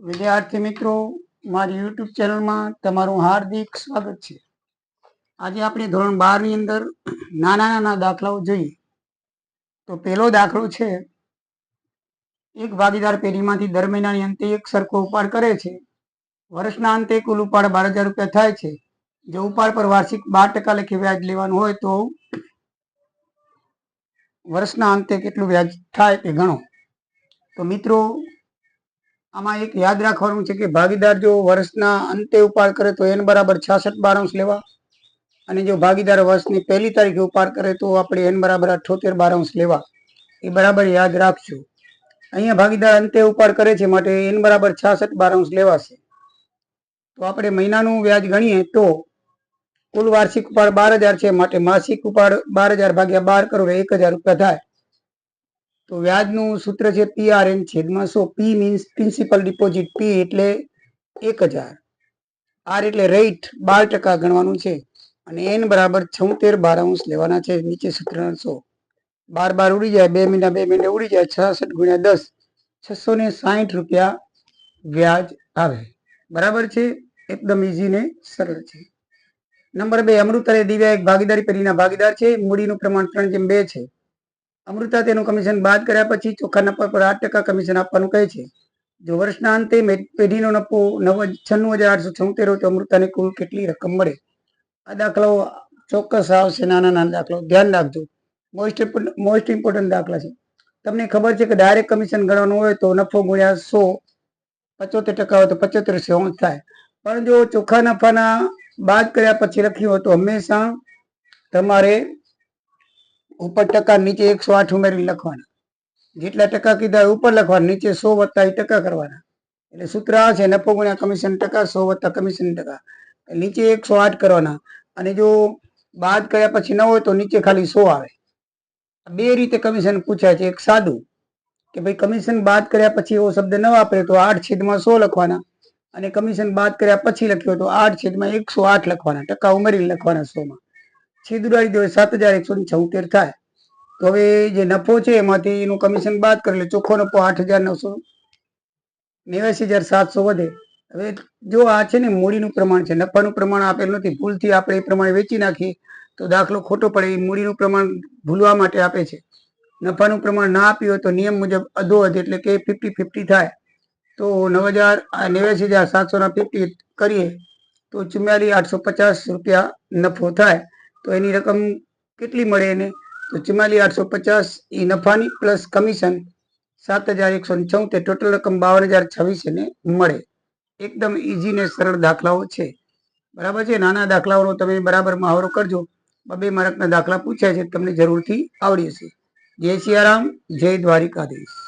વિદ્યાર્થી મિત્રો, મારી યુટ્યુબ ચેનલમાં તમારું હાર્દિક સ્વાગત છે. આજે આપણે ધોરણ બારની અંદર નાના નાના દાખલાઓ જોઈએ. તો પહેલો દાખલો છે, એક ભાગીદાર પેઢીમાંથી દર મહિનાની અંતે એક સરખો ઉપાડ કરે છે. વર્ષના અંતે કુલ ઉપાડ બાર હજાર રૂપિયા થાય છે. જો ઉપાડ પર વાર્ષિક બાર ટકા લેખે વ્યાજ લેવાનું હોય તો વર્ષના અંતે કેટલું વ્યાજ થાય તે ગણો. તો મિત્રો આમાં એક યાદ રાખવાનું છે કે ભાગીદાર જો વર્ષના અંતે ઉપાડ કરે તો એન બરાબર છાસઠ બારાંશ લેવા. અને જો ભાગીદાર વર્ષની પહેલી તારીખે ઉપાડ કરે તો આપણે એન બરાબર અઠ્યોતેર બારાંશ લેવા. એ બરાબર યાદ રાખજો. અહીંયા ભાગીદાર અંતે ઉપાડ કરે છે માટે એન બરાબર છાસઠ બારાંશ લેવાશે. તો આપણે મહિનાનું વ્યાજ ગણીએ તો કુલ વાર્ષિક ઉપાડ બાર હજાર છે, માટે માસિક ઉપાડ બાર હજાર ભાગ્યા બાર કરો એક હજાર રૂપિયા થાય. તો વ્યાજનું સૂત્ર છે પી આર એન છેદમાં સો. P means principal deposit P એટલે એક હજાર. આર એટલે રેટ બાર ટકા ગણવાનું છે. અને એન બરાબર છોતેર બારાંશ લેવાના છે. નીચે સૂત્ર સો. બાર બાર ઉડી જાય, બે મહિના બે મહિને ઉડી જાય, છાસઠ ગુણ્યા દસ. છસો ને સાહીઠ રૂપિયા વ્યાજ આવે. બરાબર છે? એકદમ ઇઝી ને સરળ છે. નંબર બે અમૃત અને દિવ્યા એક ભાગીદારી પેઢીના ભાગીદાર છે. મૂડીનું પ્રમાણ ત્રણ જેમ બે છે. અમૃતા તેનું કમિશન બાદ કર્યા પછી ચોખ્ખા નફા પર આઠ ટકા કમિશન આપવાનું કહે છે. જો વર્ષના અંતે પેઢીનો નફો નવ છન્નું હજાર આઠસો છોતેર હોય તો અમૃતાને કુલ કેટલી રકમ મળે? આ દાખલાઓ ચોક્કસ આવશે, નાના નાના દાખલાઓ ધ્યાન રાખજો. મોસ્ટ મોસ્ટ ઇમ્પોર્ટન્ટ દાખલા છે. તમને ખબર છે કે ડાયરેક્ટ કમિશન ગણવાનું હોય તો નફો ગુણ્યા સો પચોતેર ટકા હોય તો પચોતેર સેવન થાય. પણ જો ચોખ્ખા નફાના બાદ કર્યા પછી લખ્યું હોય તો હંમેશા તમારે ઉપર ટકા નીચે એકસો આઠ ઉમેરી લખવાના. જેટલા ટકા કીધા ઉપર લખવાના, નીચે સો વત્તા ટકા કરવાના. એટલે સૂત્ર આ છે, નફો ગુણ્યા કમિશન ટકા, સો વત્તા કમિશન ટકા. નીચે એકસો આઠ કરવાના. અને જો બાદ કર્યા પછી ન હોય તો નીચે ખાલી સો આવે. બે રીતે કમિશન પૂછાય છે. એક સાદું, કે ભાઈ કમિશન બાદ કર્યા પછી એવો શબ્દ ન વાપરે તો આઠ છેદમાં સો લખવાના. અને કમિશન બાદ કર્યા પછી લખ્યો તો આઠ છેદમાં એકસો આઠ લખવાના. ટકા ઉમેરી લખવાના સોમાં. છેદ ઉડાડી દો સાત હજાર એકસો છોતેર થાય. તો હવે જે નફો છે, એમાંથી એનું કમિશન બાદ કરી, એટલે ચોખ્ખો નફો આઠ હજાર નવસો નેવ્યાસી હજાર સાતસો વધે. હવે જો આ છે ને મૂડીનું પ્રમાણ છે, નફાનું પ્રમાણ આપેલું નથી, ભૂલથી આપણે એ પ્રમાણે વેચી નાખીએ, તો દાખલો ખોટો પડે, એ મૂડીનું પ્રમાણ ભૂલવા માટે આપે છે. નફાનું પ્રમાણ ના આપ્યું હોય તો નિયમ મુજબ અધો અધ, એટલે કે ફિફ્ટી ફિફ્ટી થાય. તો નવ હજાર નેવ્યાસી હજાર સાતસોના ફિફ્ટી કરીએ, તો ચુમ્યાલી આઠસો પચાસ રૂપિયા નફો થાય. તો એની રકમ કેટલી મળે એને? તો ચિમાલી આઠસો પચાસ એ નફાની પ્લસ કમિશન સાત હજાર એકસો ચૌતેર ટોટલ રકમ બાવન હજાર છવ્વીસ એને મળે. એકદમ ઇઝી ને સરળ દાખલાઓ છે. બરાબર છે? નાના દાખલાઓનો તમે બરાબર મહાવરો કરજો. બબે માર્કના દાખલા પૂછ્યા છે, તમને જરૂરથી આવડી હશે. જય સિયારામ, જય દ્વારિકાધીશ.